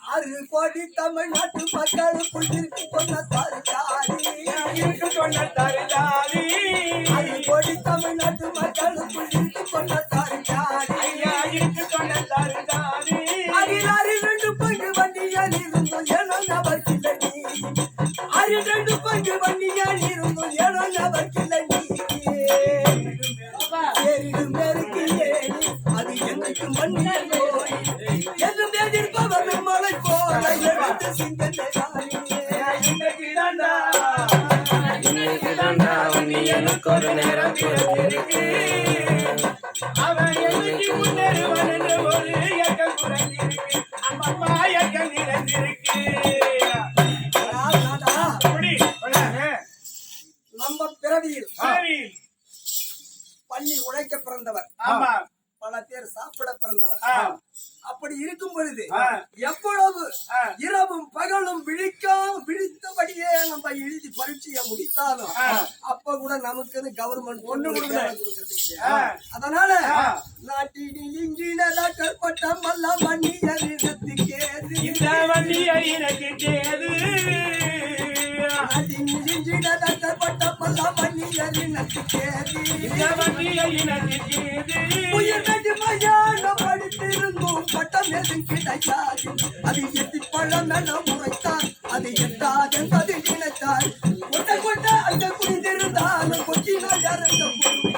ஆறு கோடி தமிழ்நாட்டு மக்கள் புள்ளிருக்கு சொன்ன தாரிதாரி சொன்ன தாரிதாரி ஆறு கோடி தமிழ்நாட்டு மக்கள் புள்ளிருக்கு சொன்ன தாரிதாரி ஐயா இருக்கு சொன்ன தாரிதாரி அரிதாரி ரெண்டு பங்கு வண்டியால் இருந்தும் ஏனோ நபர் கிள்ளடி அரி ரெண்டு என்றைக்கு மண்ணில் போய் என்றும் எதிர்ப்பவர் மலை போல எடுத்து சிங்கத்தை இன்னைக்கு தாண்டா இன்னைக்கு தாண்டா நீ எனக்கு ஒரு நேரம் பிறந்திருக்கு அவன் என்னைக்கு முன்னேறுவான் என்ற ஒரு இயக்கம் குறைந்திருக்கு அம்மம்மா இயக்கம் நிறைந்திருக்கு அப்படி கொள்ளாங்க. நம்ம பிறவியில். பள்ளி உழைக்க பிறந்தவர் ஆமா பல பேர் சாப்பிட பிறந்தவர் அப்படி இருக்கும் பொழுது. எவ்வளவு. இரவும் பகலும் விழிக்காம விழித்தபடியே நம்ம எழுதி பரீட்சையை முடித்தாலும். அப்ப கூட நமக்குன்னு கவர்மெண்ட் ஒண்ணு. கொடுக்கறது அதனால ஆ. நாட்டினில் இங்கிலதா கற்பட்டம் எல்லாம் மன்னியர் இடத்துக்கேது இந்த கற்பட்டம் எல்லாம் மன்னியர் இடத்துக்கேது இந்த வண்டியை எனக்கு அது கிடையாது அது எத்தி பழம் நல்ல முறைத்தான். அது எட்டாதென்பது இணைத்தான் கொட்ட கொட்ட அந்த குடிந்திருந்தாலும் கொஞ்சம் இறந்த பொருள்.